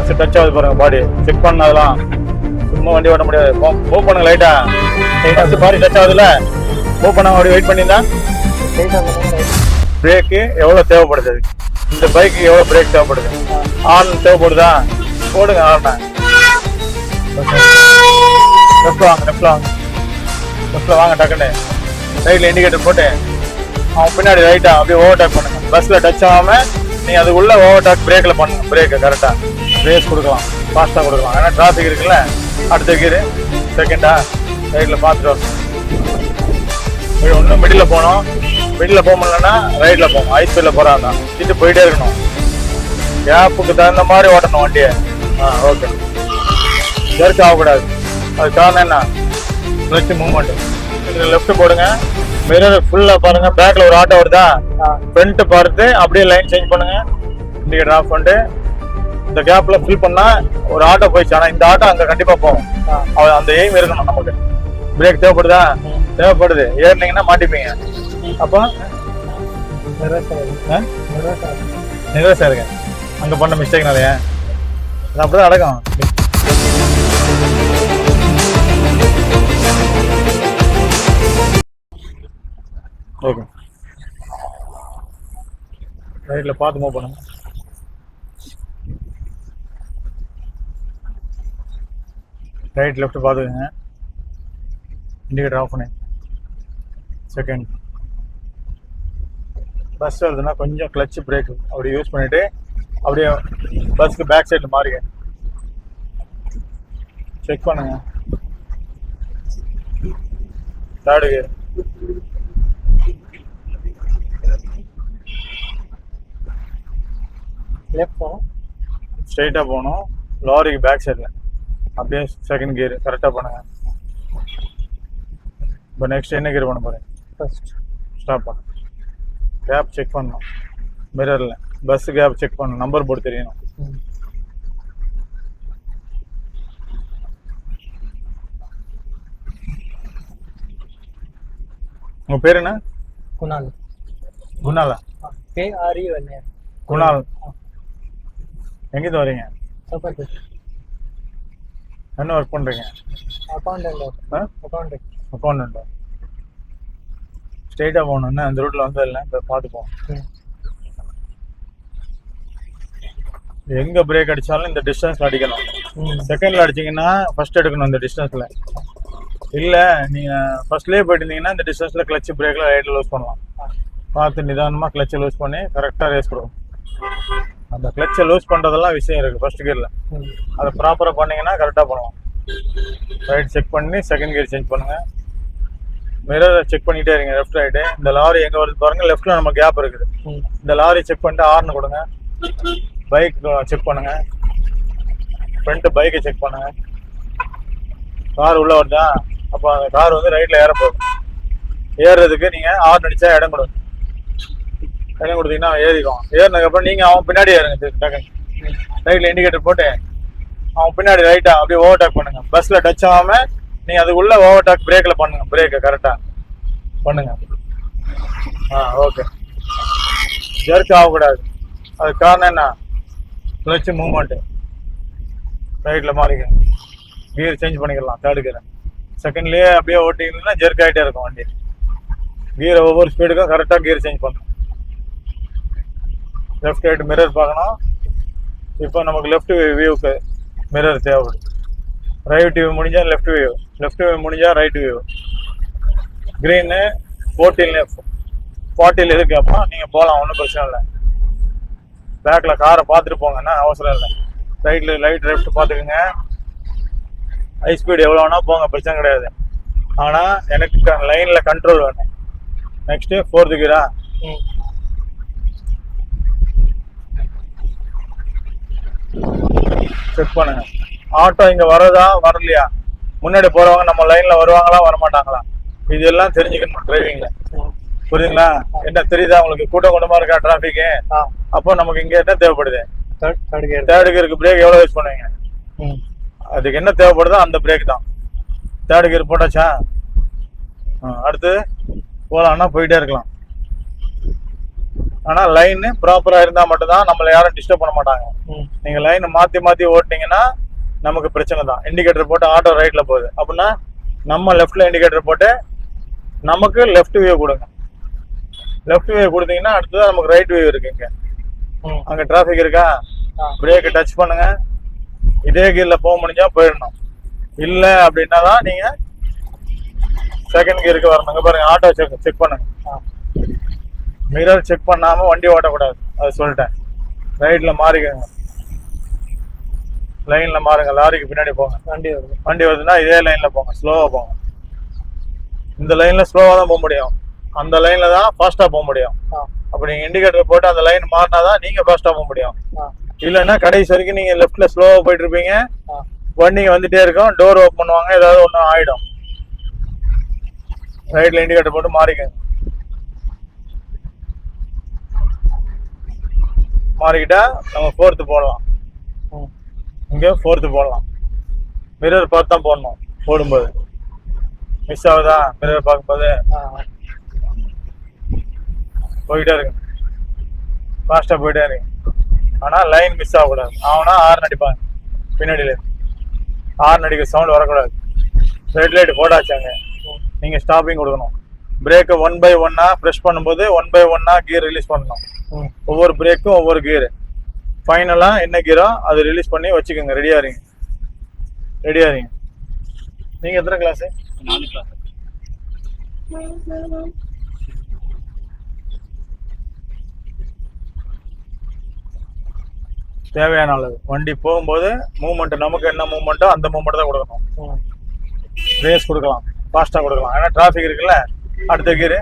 Bus touch ஆகுது பாருங்க body check பண்ணதெல்லாம் சும்மா வண்டி ஓட்ட முடியாது. மூவ் பண்ணுங்க லைட்டா பஸ் பாடி டச் ஆகுதுல்ல? மூவ் பண்ண அப்படி வெயிட் பண்ணியிருந்தா? பிரேக்கு எவ்வளோ தேவைப்படுது? இந்த பைக்கு எவ்வளோ பிரேக் தேவைப்படுது? ஆன் தேவைப்படுதா? போடுங்க ஆன் லெஃப்ட் வாங்க லெஃப்ட் வாங்க. லெஃப்ட்ல வாங்க டக்குன்னு. ரைட்டில் இண்டிகேட்டர் போட்டு. அவன் பின்னாடி ரைட்டாக அப்படியே ஓவர்டேக் பண்ணுங்க. பஸ்ஸில் டச் ஆகாமல் நீங்கள் அதுக்குள்ளே ஓவர்டேக் பிரேக்கில் பண்ணுங்க. பிரேக்கு கரெக்டாக ரேஸ் கொடுக்கலாம். ஃபாஸ்ட்டாக கொடுக்கலாம். ஏன்னா டிராஃபிக் இருக்குல்ல அடுத்த கீரு செகண்டா ரைட்ல பார்த்துட்டு வரணும். ஒன்றும் மிடில் போகணும். மிடில் போக முடியலன்னா ரைட்ல போகணும். ஐஸ் போகிறாங்க போறாங்க திட்டு போயிட்டே இருக்கணும். கேப்புக்கு தகுந்த மாதிரி ஓட்டணும் வண்டியை. ஆ ஓகே ஜெர்க் ஆகக்கூடாது. அது காரணம் என்ன? கிளச் மூவ்மெண்ட்டு லெஃப்ட் போடுங்க. மிரர் ஃபுல்லாக பாருங்கள் பேக்கில் ஒரு ஆட்டோ வருதா? ஃப்ரண்ட் பார்த்து அப்படியே லைன் சேஞ்ச் பண்ணுங்கள் இண்டிகேட்டர் ஆஃப் பண்ணிட்டு இந்த கேப்ல ஃபில் பண்ணா ஒரு ஆட்டோ போயிடுச்சு. ஆனா இந்த ஆட்டோ அங்க கண்டிப்பா போகும். அந்த எய்ம் இருக்கணும் நமக்கு. பிரேக் தேவைப்படுதா? தேவைப்படுது. ஏறினீங்கன்னா மாட்டிப்பீங்க. அப்போ நிராசா இருங்க. அங்க பண்ண மிஸ்டேக் நிறைய. அப்படிதான் அடக்கம் ஓகே ரைட்ல பார்த்து மூவ் பண்ணுங்க. ரைட் லெஃப்ட் பார்த்துக்கோங்க இண்டிகேட்டர் ஆஃப் பண்ணு. செகண்ட் பஸ் வருதுன்னா கொஞ்சம் கிளச் பிரேக் அப்படி யூஸ் பண்ணிட்டு அப்படியே பஸ்க்கு பேக் சைடில் மாறுங்க. செக் பண்ணுங்க. தேர்டு கியர் லெஃப்ட் போகணும். ஸ்ட்ரைட்டாக போகணும் லாரிக்கு பேக் சைடில் அப்படியே செகண்ட் கியர் கரெக்டாக பண்ணுங்க இப்போ நெக்ஸ்ட் என்ன கியர் பண்ண போகிறேன் ஃபர்ஸ்ட் ஸ்டாப் பண்ணு. கேப் செக் பண்ணணும். மிரரில் பஸ் கேப் செக் பண்ணணும். நம்பர் போர்டு தெரியணும். உங்கள் பேர் என்ன? குணால். குணாலா? கே ஆர் இ வெள்ளையா குணால். எங்கேருந்து வரீங்க சூப்பர் என்ன ஒர்க் பண்ணுறீங்க அக்கௌண்டன்ட் அக்கௌண்டன்ட் அக்கௌண்டண்ட்டா ஸ்ட்ரைட்டாக போகணுன்னா அந்த ரூட்டில் வந்ததில்ல இப்போ பார்த்துப்போம். எங்கே பிரேக் அடித்தாலும் இந்த டிஸ்டன்ஸில் அடிக்கணும் செகண்டில் அடிச்சீங்கன்னா ஃபர்ஸ்ட் எடுக்கணும் இந்த டிஸ்டன்ஸில் இல்லை நீங்கள் ஃபர்ஸ்ட்லேயே போயிட்டு இந்த டிஸ்டன்ஸில் கிளச் பிரேக்கில் ரைட்டில் லூஸ் பண்ணலாம். பார்த்து நிதானமாக கிளச்சை லூஸ் பண்ணி கரெக்டாக ரேஸ் கொடுக்கும் அந்த கிளச்சை லூஸ் பண்ணுறதெல்லாம் விஷயம் இருக்குது ஃபர்ஸ்ட் கியரில் அதை ப்ராப்பராக பண்ணீங்கன்னா கரெக்டாக பண்ணுவோம். ரைட் செக் பண்ணி செகண்ட் கியர் சேஞ்ச் பண்ணுங்க. மிரரை செக் பண்ணிட்டே இருங்க லெஃப்ட் ரைட்டு இந்த லாரி எங்கே வருது பாருங்க லெஃப்ட்டில் நம்ம கேப் இருக்குது. இந்த லாரி செக் பண்ணிட்டு ஹார்ன் கொடுங்க. பைக் செக் பண்ணுங்க. ஃப்ரண்ட் பைக்கை செக் பண்ணுங்க. கார் உள்ள வருதா? அப்போ அந்த கார் வந்து ரைட்ல ஏற போகுது. ஏறுறதுக்கு நீங்க ஹார்ன் அடிச்சா இடம் கொடுங்க. இடம் கொடுத்தீங்கன்னா அவன் ஏறிக்கும். ஏறினதுக்கப்புறம் நீங்கள் அவன் பின்னாடி ஏறுங்க டக்குன்னு ரைட்டில் இண்டிகேட்டர் போட்டு அவன் பின்னாடி ரைட்டா அப்படியே ஓவர்டேக் பண்ணுங்கள் பஸ்ஸில் டச் ஆகாமல் நீங்கள் அதுக்குள்ள ஓவர்டேக் பிரேக்கில் பண்ணுங்க பிரேக்கை கரெக்டாக பண்ணுங்க. ஆ ஓகே ஜெர்க் ஆகக்கூடாது. அது காரணம் என்ன? கிளச் மூமெண்ட்டு ரைட்டில் மாறிக்க கியர் சேஞ்ச் பண்ணிக்கலாம் தேர்டு செகண்ட்லேயே அப்படியே ஓட்டிங்கன்னா ஜெர்க் ஆகிட்டே இருக்கும் வண்டி. கியர் ஒவ்வொரு ஸ்பீடுக்கும் கரெக்டாக கியர் சேஞ்ச் பண்ணணும். லெஃப்ட் ரைட் மிரர் பார்க்கணும். இப்போ நமக்கு லெஃப்ட் வியூவுக்கு மிரர் தேவைப்படுது. ரைட் வியூ முடிஞ்சால் லெஃப்ட் வியூ லெஃப்ட் வியூ முடிஞ்சால் ரைட் வியூ க்ரீனு ஃபோர்டீன் ஃபார்ட்டியில் இருக்கு அப்போ நீங்கள் போகலாம் ஒன்றும் பிரச்சனை இல்லை. பேக்கில் காரை பார்த்துட்டு போங்கன்னா அவசரம் இல்லை. ரைட்டில் லைட் லெஃப்ட் பார்த்துக்குங்க. ஹை ஸ்பீடு எவ்வளோ வேணால் போங்க பிரச்சனை கிடையாது. ஆனால் எனக்கு லைனில் கண்ட்ரோல் வேணும். நெக்ஸ்ட்டு ஃபோர்த்து கீரா ம். செக் பண்ணுங்க. ஆட்டோ இங்கே வரதா வரலையா? முன்னாடி போகிறவங்க நம்ம லைனில் வருவாங்களா வரமாட்டாங்களா? இதெல்லாம் தெரிஞ்சுக்கணும் டிரைவிங்கில் ம் புரியுதுங்களா? என்ன தெரியுதா? உங்களுக்கு கூட்டம் கூட்டமாக இருக்கா டிராஃபிக்கு ஆ. அப்போ நமக்கு இங்கே என்ன தேவைப்படுது? தேர்ட் தேர்ட் கியர் தேர்டு கியருக்கு பிரேக் எவ்வளோ யூஸ் பண்ணுவீங்க? அதுக்கு என்ன தேவைப்படுதோ அந்த பிரேக் தான். தேர்டு கியர் போட்டாச்சா? அடுத்து போகலான்னா போயிட்டே இருக்கலாம். ஆனா லைன் ப்ராப்பரா இருந்தா மட்டும்தான் நம்மள யாரும் டிஸ்டர்ப் பண்ண மாட்டாங்க. நீங்க லைன் மாத்தி மாத்தி ஓட்டுனீங்கன்னா நமக்கு பிரச்சனை தான். இண்டிகேட்டர் போட்டு ஆட்டோ ரைட்ல போகுது. அப்படின்னா நம்ம லெஃப்ட்ல இண்டிகேட்டர் போட்டு நமக்கு லெஃப்ட் வியூ கொடுங்க. லெஃப்ட் வியூ கொடுத்தீங்கன்னா அடுத்தது நமக்கு ரைட் வியூ இருக்குங்க அங்க டிராஃபிக் இருக்கா? பிரேக் டச் பண்ணுங்க. இதே கீர்ல போக முடிஞ்சா போயிடணும். இல்ல அப்படின்னா தான் நீங்க செகண்ட் கியருக்கு வரணும். இங்க பாருங்க ஆட்டோ செக் செக் பண்ணுங்க. மிரர் செக் பண்ணாம வண்டி ஓட்டக்கூடாது. அது சொல்லிட்டேன். ரைட்ல மாறிக்கங்க. லைன்ல மாறுங்க. லாரிக்கு பின்னாடி போங்க. வண்டி வருது. வண்டி வருதுன்னா இதே லைன்ல போங்க. ஸ்லோவா போங்க. இந்த லைன்ல ஸ்லோவா தான் போக முடியும். அந்த லைன்ல தான் ஃபாஸ்டா போக முடியும். ஆ. அப்ப நீங்க இண்டிகேட்டர் போட்டு அந்த லைன் மாறினாதான் நீங்க ஃபாஸ்டா போக முடியும். இல்லைன்னா கடைசி வரைக்கும் நீங்க லெஃப்ட்ல ஸ்லோவா போயிட்டு இருப்பீங்க. வண்டிங்க வந்துட்டே இருக்கும். டோர் ஓப்பன் பண்ணுவாங்க. ஏதாவது ஒன்று ஆயிடும். ரைட்ல இண்டிகேட்டர் போட்டு மாறிக்கங்க. மாறிக்கிட்டா நம்ம ஃபோர்த்து போடலாம். ம். இங்கே ஃபோர்த்து போடலாம். மிரர் பார்த்து தான் போடணும் போடும்போது. மிஸ் ஆகுதா? மிரர் பார்க்கும்போது. ஆ. போயிட்டே இருக்கு. ஃபாஸ்ட்டாக போயிட்டே இருக்கு. ஆனால் லைன் மிஸ் ஆகக்கூடாது. அவனா ஆறு அடிப்பாங்க பின்னாடியில். ஆறு அடிக்க சவுண்ட் வரக்கூடாது. ரெட் லைட் போட்டாச்சாங்க. நீங்கள் ஸ்டாப்பிங் கொடுக்கணும். பிரேக்கை ஒன் பை ஒன்னா ப்ரெஷ் பண்ணும்போது ஒன் பை ஒன்னா கியர் ரிலீஸ் பண்ணணும். ஒவ்வொரு பிரேக்கும் ஒவ்வொரு கியர் ஃபைனலாக என்ன கியரோ அதை ரிலீஸ் பண்ணி வச்சுக்கோங்க. ரெடியாக இருங்க. ரெடியாக இருங்க. நீங்கள் எத்தனை கிளாஸு நாலு கிளாஸ் தேவையான அளவு. வண்டி போகும்போது மூவ்மெண்ட் நமக்கு என்ன மூவ்மெண்ட்டோ அந்த மூவ்மெண்ட் தான் கொடுக்கணும். ரேஸ் கொடுக்கலாம். ஃபாஸ்ட்டாக கொடுக்கலாம். ஏன்னா டிராஃபிக் இருக்குல்ல? அடுத்த கீரு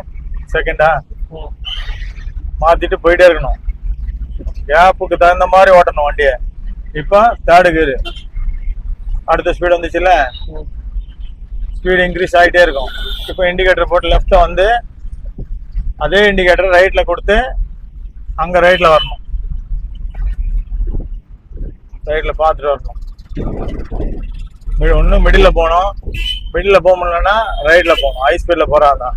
செகண்டா ம் மாற்றிட்டு போயிட்டே இருக்கணும். கேப்புக்கு தகுந்த மாதிரி ஓட்டணும் வண்டியை. இப்போ தேர்டு கீரு அடுத்த ஸ்பீடு வந்துச்சுல்ல? ம் ஸ்பீடு இன்க்ரீஸ் ஆகிட்டே இருக்கும். இப்போ இண்டிகேட்டர் போட்டு லெஃப்ட்டில் வந்து அதே இண்டிகேட்டர் ரைட்டில் கொடுத்து அங்கே ரைட்டில் வரணும். ரைட்டில் பார்த்துட்டு வரணும். ஒன்றும் மிடில் போகணும். மிடில் போக முடியலன்னா ரைட்டில் போகணும். ஹை ஸ்பீடில் போகிறாதான்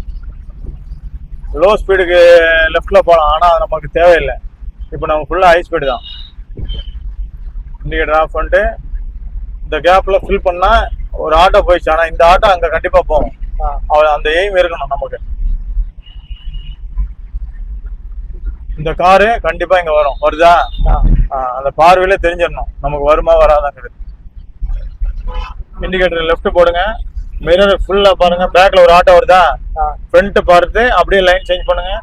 லோ ஸ்பீடுக்கு லெஃப்டில் போகலாம் ஆனால் அது நமக்கு தேவையில்லை. இப்போ நம்ம ஃபுல்லாக ஹை ஸ்பீடு தான். இண்டிகேட்டர் ஆஃப் பண்ணிட்டு இந்த கேப்பில் ஃபில் பண்ணால் ஒரு ஆட்டோ போயிடுச்சு. ஆனால் இந்த ஆட்டோ அங்கே கண்டிப்பாக போகும். ஆ. அவ- அந்த எய்ம் இருக்கணும் நமக்கு. இந்த காரு கண்டிப்பா இங்க வரும். வருதா? அந்த பார்வையில தெரிஞ்சிடணும். நமக்கு வருமா வராதாங்கிறது. இண்டிகேட்டர் லெஃப்ட் போடுங்க. மிரர் ஃபுல்லா பாருங்க. பேக்ல ஒரு ஆட்டோ வருதா? ஃப்ரண்ட் பார்த்து அப்படியே லைன் சேஞ்ச் பண்ணுங்க.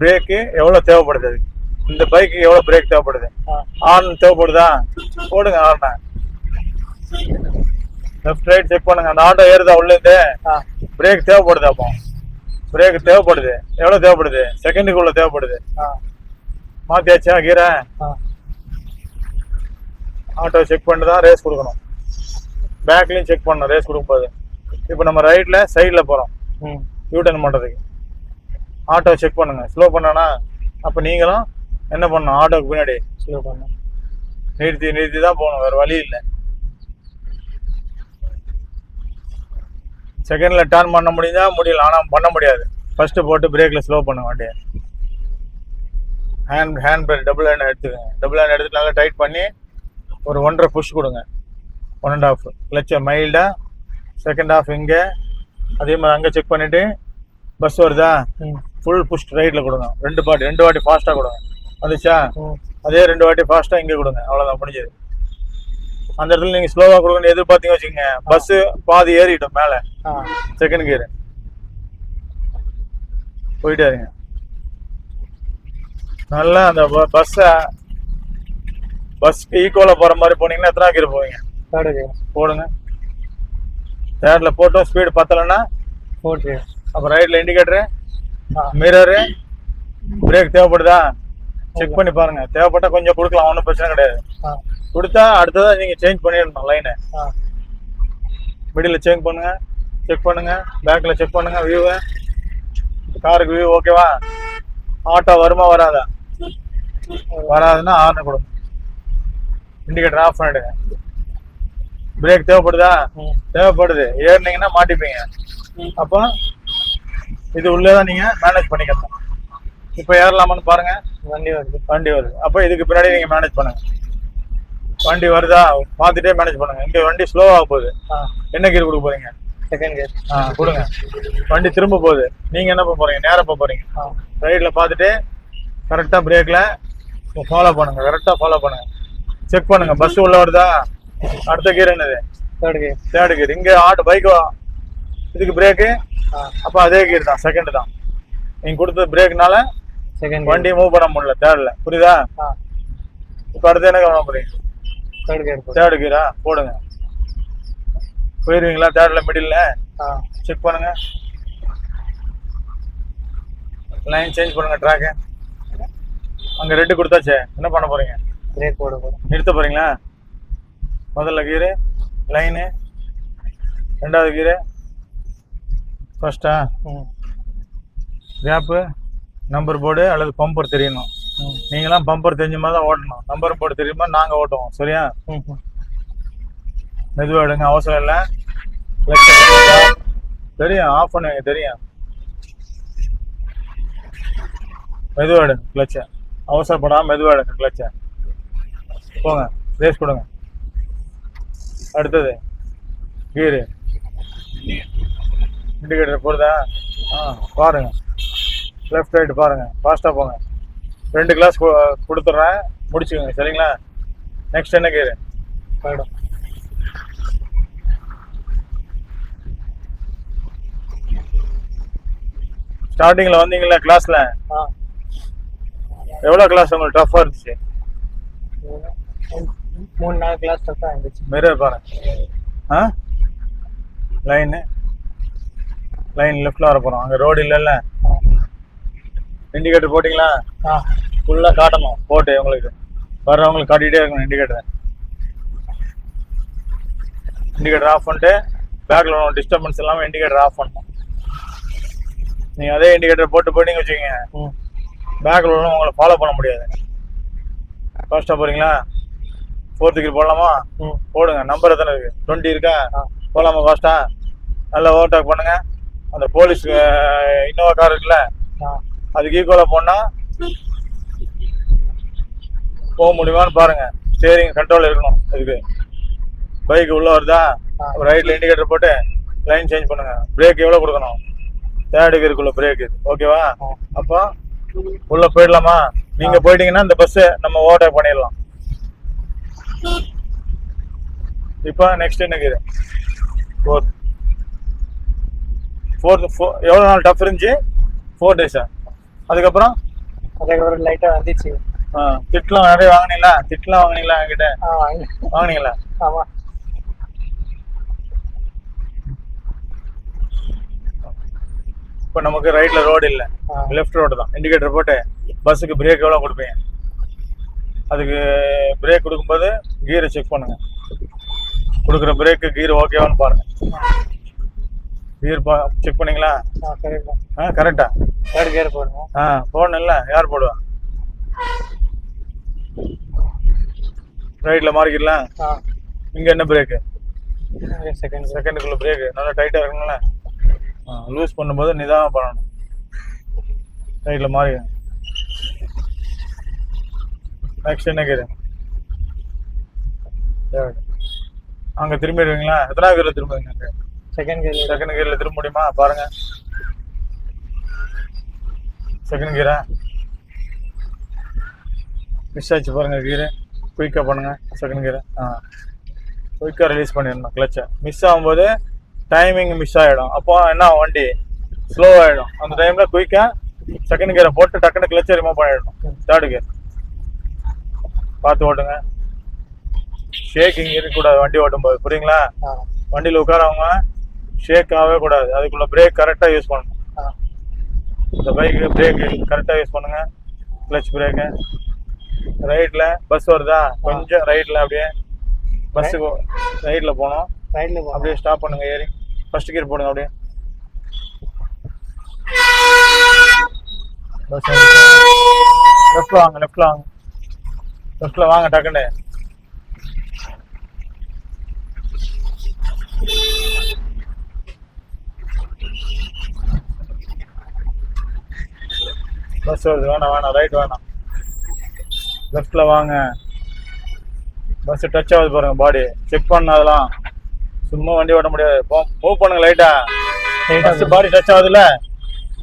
பிரேக்கு எவ்வளவு தேவைப்படுது? இந்த பைக்கு எவ்வளவு பிரேக் தேவைப்படுது? ஆர்ன் தேவைப்படுதா? போடுங்க ஆர்னை லெஃப்ட் ரைட் செக் பண்ணுங்க. அந்த ஆட்டோ ஏறுதா உள்ள இருந்து? ஆ. பிரேக் தேவைப்படுது அப்போ? பிரேக் தேவைப்படுது. எவ்வளவு தேவைப்படுது? செகண்டுக்குள்ள தேவைப்படுது. மாத்தியாச்சா கீரை? ஆட்டோ செக் பண்ணிட்டு தான் ரேஸ் கொடுக்கணும். பேக்லயும் செக் பண்ணணும் ரேஸ் கொடுக்கும்போது இப்போ நம்ம ரைட்ல சைடுல போறோம். ம். யூ டர்ன் பண்றதுக்கு. ஆட்டோ செக் பண்ணுங்க. ஸ்லோ பண்ணனா அப்ப நீங்களும் என்ன பண்ணணும்? ஆட்டோக்கு பின்னாடி ஸ்லோ பண்ணு. நிறுத்தி நிறுத்தி தான் போகணும். வேற வழி இல்லை. செகண்ட்ல டர்ன் பண்ண முடிஞ்சா முடியல. ஆனா பண்ண முடியாது. ஃபர்ஸ்ட் போட்டு பிரேக்ல ஸ்லோ பண்ணுங்க வண்டியை. Hand hand brake double hand எடுத்துக்கோங்க. டபுள் ஹேண்ட் எடுத்து நல்லா டைட் பண்ணி ஒரு ஒன்றரை புஷ் கொடுங்க. ஒன் அண்ட் ஆஃப் கிளச்சை மைல்டா செகண்ட் ஆஃப் இங்கே. அதே மாதிரி அங்கே செக் பண்ணிட்டு பஸ் வருதா? ஃபுல் புஷ் ரைட்டில் கொடுங்க. ரெண்டு பாட்டி ரெண்டு வாட்டி ஃபாஸ்ட்டாக கொடுங்க. வந்துச்சா? ம். அதே ரெண்டு வாட்டி ஃபாஸ்ட்டாக இங்கே கொடுங்க. அவ்வளோதான் முடிஞ்சது. அந்த இடத்துல நீங்கள் ஸ்லோவாக கொடுக்கணும் எதிர்பார்த்தீங்க வச்சுக்கோங்க. பஸ்ஸு பாதி ஏறிட்டோம் மேலே. செகண்ட் கியர் போயிட்டே இருங்க. நல்லா அந்த பஸ்ஸை பஸ்க்கு ஈக்குவலாக போகிற மாதிரி போனீங்கன்னா எத்தனை கியர் போவீங்க? தேர்டு போடுங்க. தேர்டில் போட்டோம் ஸ்பீடு பத்தலைன்னா ஃபோர்த் கேம் அப்போ ரைட்டில் இண்டிகேட்டரு ஆ மிரரு பிரேக் தேவைப்படுதா? செக் பண்ணி பாருங்க. தேவைப்பட்டா கொஞ்சம் கொடுக்கலாம் ஒன்றும் பிரச்சனை கிடையாது. கொடுத்தா அடுத்ததா நீங்க சேஞ்ச் பண்ணிடணும் லைனை மிடில் சேஞ்ச் பண்ணுங்க. செக் பண்ணுங்க. பேக்ல செக் பண்ணுங்க வியூவை காருக்கு வியூ ஓகேவா ஆட்டோ வருமா வராதா? வராதுன்னா ஆர்னு கொடுங்க. இண்டிகேட்டர் ஆஃப் பண்ணிடுங்க. பிரேக் தேவைப்படுதா? ம். தேவைப்படுது. ஏறினீங்கன்னா மாட்டிப்பீங்க. அப்போ இது உள்ளே தான் நீங்கள் மேனேஜ் பண்ணிக்கணும். இப்போ ஏறலாமான்னு பாருங்க. வண்டி வருது. வண்டி வருது. அப்போ இதுக்கு பின்னாடி நீங்க மேனேஜ் பண்ணுங்க. வண்டி வருதா? பார்த்துட்டே மேனேஜ் பண்ணுங்க. இங்க வண்டி ஸ்லோவாக போகுது. என்ன கீர் கொடுக்க போறீங்க? செகண்ட் கியர் ஆ கொடுங்க. வண்டி திரும்ப போகுது. நீங்க என்ன பண்ண போறீங்க? நேரா போக போறீங்க. ஆ. ரைட்ல பார்த்துட்டு கரெக்டா பிரேக்ல ஃபாலோ பண்ணுங்க. கரெக்டா ஃபாலோ பண்ணுங்க. செக் பண்ணுங்க. பஸ் உள்ள வருதா? அடுத்த கீர் என்னது? தேர்ட் கியர் தேர்டு கீர் இங்க ஆட்டோ பைக் இதுக்கு பிரேக்கு அப்ப அதே கீர் தான் செகண்ட் தான். நீங்க கொடுத்தது பிரேக்னால செகண்ட் வண்டி மூவ் பண்ண முடியல தேர்ட்ல புரியுதா? இப்ப அடுத்து என்ன கவனம் போறீங்க? தேர்ட் போடு. தேர்டு கீரா போடுங்க. போயிருவீங்களா தேர்ட்ல மிடில்ல ஆ. செக் பண்ணுங்க. லைன் சேஞ்ச் பண்ணுங்க ட்ராக்கு அங்க ரெட்டு கொடுத்தாச்சே. என்ன பண்ண போறீங்க? பிரேக் போட போகிறோம் நிறுத்த போறீங்களா? முதல்ல கீரு லைனு ரெண்டாவது கீரு ஃபர்ஸ்டா ம். கேப்பு நம்பர் போர்டு அல்லது பம்பர் தெரியணும். ம். நீங்களாம் பம்பர் தெரிஞ்ச மாதிரி தான் ஓட்டணும். நம்பர் போர்டு தெரியுமா நாங்கள் ஓட்டுவோம். சரியா? மெதுவாக எடுங்க அவசரம் இல்லை. தெரியும் ஆஃப் பண்ணுவீங்க தெரியும். மெதுவாக எடுங்க கிளச்சை அவசரப்படாமல் மெதுவாக எடுங்க கிளச்சை போங்க ரேஸ் கொடுங்க. அடுத்தது கீரு. இண்டிகேட்டர் போடுதா? ஆ பாருங்க. லெஃப்ட் ரைட் பாருங்க. ஃபாஸ்ட்டாக போங்க. ரெண்டு கிளாஸ் கொடுத்துட்றேன். முடிச்சுக்கோங்க சரிங்களா? நெக்ஸ்ட் என்ன கீரு? போயிடும் ஸ்டார்டிங்கில் வந்தீங்களா கிளாஸில் ஆ. எவ்வளோ கிளாஸ் உங்களுக்கு? டஃப்பாக இருந்துச்சு. மூணு நாலு கிளாஸ் தான் இருந்துச்சு. மிரர் பாருங்க ஆ? லைனு லைன் லெஃப்டில் வர போகிறோம் அங்கே ரோடு இல்லைல்ல? இண்டிகேட்டர் போட்டிங்களா? ஆ. ஃபுல்லாக காட்டணும். போட்டு உங்களுக்கு. வர்றவங்களுக்கு காட்டிகிட்டே இருக்கணும் இண்டிகேட்டர் இண்டிகேட்டர் ஆஃப் பண்ணிட்டு பேக்கில் ஒன்று டிஸ்டர்பன்ஸ் இல்லாமல் இண்டிகேட்டர் ஆஃப் பண்ணணும். நீங்கள் அதே இண்டிகேட்டர் போட்டு போயிட்டீங்க வச்சுக்கோங்க. பேக்கில் உங்களை ஃபாலோ பண்ண முடியாது. ஃபாஸ்ட்டாக போகிறீங்களா ஃபோர்த்து கீர் போடலாமா போடுங்க. நம்பர் எத்தனை இருக்கு? டுவெண்ட்டி இருக்கா? போகலாமா ஃபாஸ்ட்டா நல்லா ஓவர்டேக் பண்ணுங்க. அந்த போலீஸ் இன்னோவா கார் இருக்குல்ல? அதுக்கு ஈக்குவலாக போனால் போக முடியுமான்னு பாருங்க. ஸ்டேரிங் கண்ட்ரோல் இருக்கணும் இதுக்கு. பைக் உள்ள வருதா. ரைட்ல இண்டிகேட்டர் போட்டு லைன் சேஞ்ச் பண்ணுங்க. பிரேக் எவ்வளோ கொடுக்கணும்? தேர்டு கீருக்குள்ள பிரேக் ஓகேவா. அப்போ உள்ள போயிடலாமா? நீங்க போயிட்டீங்கன்னா இந்த பஸ் நம்ம ஓவர்டேக் பண்ணிடலாம். இப்போ நெக்ஸ்ட் என்ன கீரு? ஃபோர்த் ஃபோர்த் ஃபோர் எவ்வளோ நாள் டஃப் இருந்துச்சு? ஃபோர் டேஸா அதுக்கப்புறம்? அதுக்கப்புறம் லைட்டாக வந்துச்சு. ஆ, திட்டுலாம் நிறைய வாங்குனீங்களா? திட்டுலாம் வாங்குனீங்களா என்கிட்ட? வாங்குனீங்களா? ஆமாம் இப்போ நமக்கு ரைட்ல ரோடு இல்லை. லெஃப்ட் ரோடு தான். இண்டிகேட்டர் போட்டு பஸ்ஸுக்கு பிரேக் எவ்வளோ கொடுப்பீங்க? அதுக்கு பிரேக் கொடுக்கும்போது கீரை செக் பண்ணுங்க. கொடுக்குற பிரேக்கு கீர் ஓகேவான்னு பாருங்க. கீர் பா செக் பண்ணீங்களா? ஆ கரெக்ட் ஆ தேர்ட் கியர் போடணும். ஆ போடணும்ல? யார் போடுவா? ரைட்ல மாறிக்கலாம் ஆ. இங்க என்ன பிரேக்கு செகண்ட் செகண்டுக்குள்ள பிரேக் நல்லா டைட்டா இருக்கணும்ல? லூஸ் பண்ணும்போது நிதானம் பண்ணணும். ரைட்ல மாறி கேரு தேர்ட் அங்க திரும்பிடுவீங்களா எத்தனை கீரில் திரும்புவீங்க செகண்ட் கியர் செகண்ட் கியர்ல திரும்ப முடியுமா? பாருங்க. செகண்ட் கியரா மிஸ் ஆச்சு பாருங்க கீரு குயிக்காக பண்ணுங்க. செகண்ட் கியரை ஆ? குயிக்காக ரிலீஸ் பண்ணிடணும் கிளச்சை மிஸ் ஆகும்போது டைமிங் மிஸ் ஆகிடும் அப்போ என்ன வண்டி ஸ்லோ ஆகிடும் அந்த டைமில் குயிக்காக செகண்ட் கியரை போட்டு டக்குன்னு கிளச்சை ரிமூவ் பண்ணிடணும். தேர்டு கியர் பார்த்து ஓட்டுங்க. ஷேக்கிங் இருக்கக்கூடாது வண்டி ஓட்டும்போது. புரியுங்களா? வண்டியில் உட்காரவங்க ஷேக் ஆகவே கூடாது. அதுக்குள்ள பிரேக் கரெக்டாக யூஸ் பண்ணணும். இந்த பைக்கு பிரேக் கரெக்டாக யூஸ் பண்ணுங்க. கிளச் பிரேக்கு ரைட்டில் பஸ் வருதா? கொஞ்சம் ரைட்டில் அப்படியே பஸ்ஸுக்கு ரைட்டில் போகணும். ரைட்ல போ அப்படியே ஸ்டாப் பண்ணுங்க ஏறி. ஃபர்ஸ்ட் கியர் போடுங்க அப்படியே. பஸ் லெஃப்டில் வாங்க லெஃப்டில் வாங்க. லெஃப்டில் வாங்க டக்குன்னு. பஸ் வருது வேணாம் வேணாம் ரைட் வேணாம். லெஃப்ட்ல வாங்க. பஸ் டச் ஆகுது பாருங்க பாடி செக் பண்ண அதெல்லாம் சும்மா வண்டி ஓட்ட முடியாது. மூவ் பண்ணுங்க லைட்டா பஸ் பாடி டச் ஆகுதுல்ல?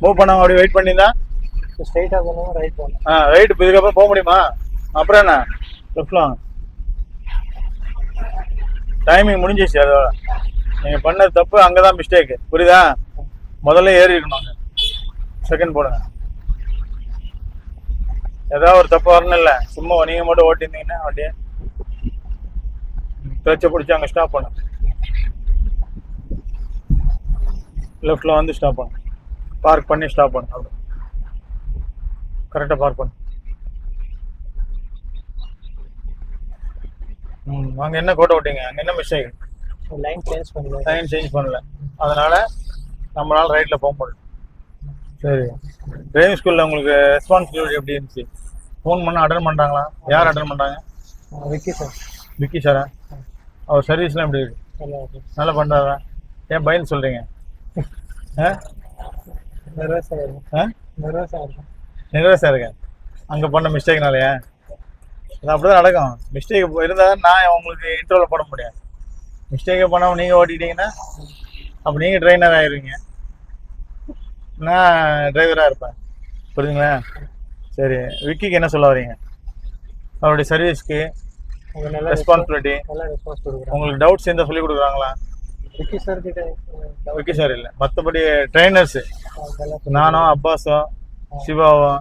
மூவ் பண்ணாம அப்படியே வெயிட் பண்ணியிருந்தா? ஸ்ட்ரைட்டா போகணும் ரைட் போகணும் ஆ ரைட் இப்போ இதுக்கப்புறம் போக முடியுமா? அப்புறம் என்ன? லெஃப்ட்ல வாங்க டைமிங் முடிஞ்சிச்சு அதோட. நீங்க பண்ணது தப்பு அங்கதான் மிஸ்டேக் புரியுதா? முதல்ல ஏறி இருக்கணும் செகண்ட் போடுங்க. ஏதாவது ஒரு தப்பு வரணும் இல்ல. சும்மா நீங்க மட்டும் ஓட்டிருந்தீங்கன்னா வண்டியை கிளச்சை பிடிச்சி அங்க ஸ்டாப் பண்ணு லெஃப்ட்ல வந்து ஸ்டாப் பண்ணு பார்க் பண்ணி ஸ்டாப் பண்ணு அப்படி கரெக்டாக பார்க் பண்ணு ம் அங்கே என்ன கோட்டை விட்டீங்க? அங்கே என்ன மிஸ்டேக் லைன் சேஞ்ச் பண்ணுவேன் லைன் சேஞ்ச் பண்ணல. அதனால நம்மளால ரைட்டில் போக முடியல. சரி. டிரைவிங் ஸ்கூலில் உங்களுக்கு ரெஸ்பான்சிபிலிட்டி எப்படி இருந்துச்சு? ஃபோன் பண்ண அட்டன் பண்ணுறாங்களா யார் அட்டன் பண்ணுறாங்க விக்கி சார் விக்கி சாரா அவர் சர்வீஸ்லாம் எப்படி இருக்கு? நல்லா பண்ணுறாரா ஏன் பயந்து சொல்கிறீங்க ஆ? நர்வஸாக இருக்கும் ஆ? நர்வஸாக இருக்கேன். அங்கே பண்ண மிஸ்டேக்னாலயா அப்படிதான் நடக்கும். மிஸ்டேக் இருந்தால் நான் உங்களுக்கு இன்ட்ரோவில் போட முடியும் மிஸ்டேக்கை பண்ணாமல் நீங்கள் ஓட்டிட்டீங்கன்னா அப்போ நீங்கள் ட்ரைனர் ஆயிடுவீங்க நான் டிரைவராக இருப்பேன். புரியுதுங்களா சரி விக்கிக்கு என்ன சொல்ல வரீங்க அவருடைய சர்வீஸ்க்கு ரெஸ்பான்சிபிலிட்டி உங்களுக்கு டவுட்ஸ் எந்த சொல்லி கொடுக்குறாங்களா? விக்கி சார் விக்கி சார் இல்லை. மற்றபடி ட்ரைனர்ஸு நானும் அப்பாஸும் சிவாவும்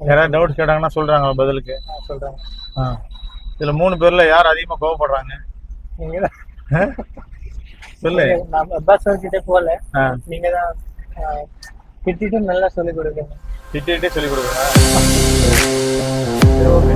யாராவது டவுட்ஸ் கேட்டாங்கன்னா சொல்கிறாங்களா பதிலுக்கு. அஹ், சொல்றாங்க. ஆ. இதுல மூணு பேர்ல யார் அதிகமா கோவப்படுறாங்க? நீங்க தான் ஆ? சொல்லு. அப்பாஸ் சார் கிட்ட போகல. ஆ. நீங்க தான் திட்டிட்டு நல்லா சொல்லி கொடுக்குங்க திட்டிகிட்டே சொல்லி கொடுக்குறேன் சரி ஓகே.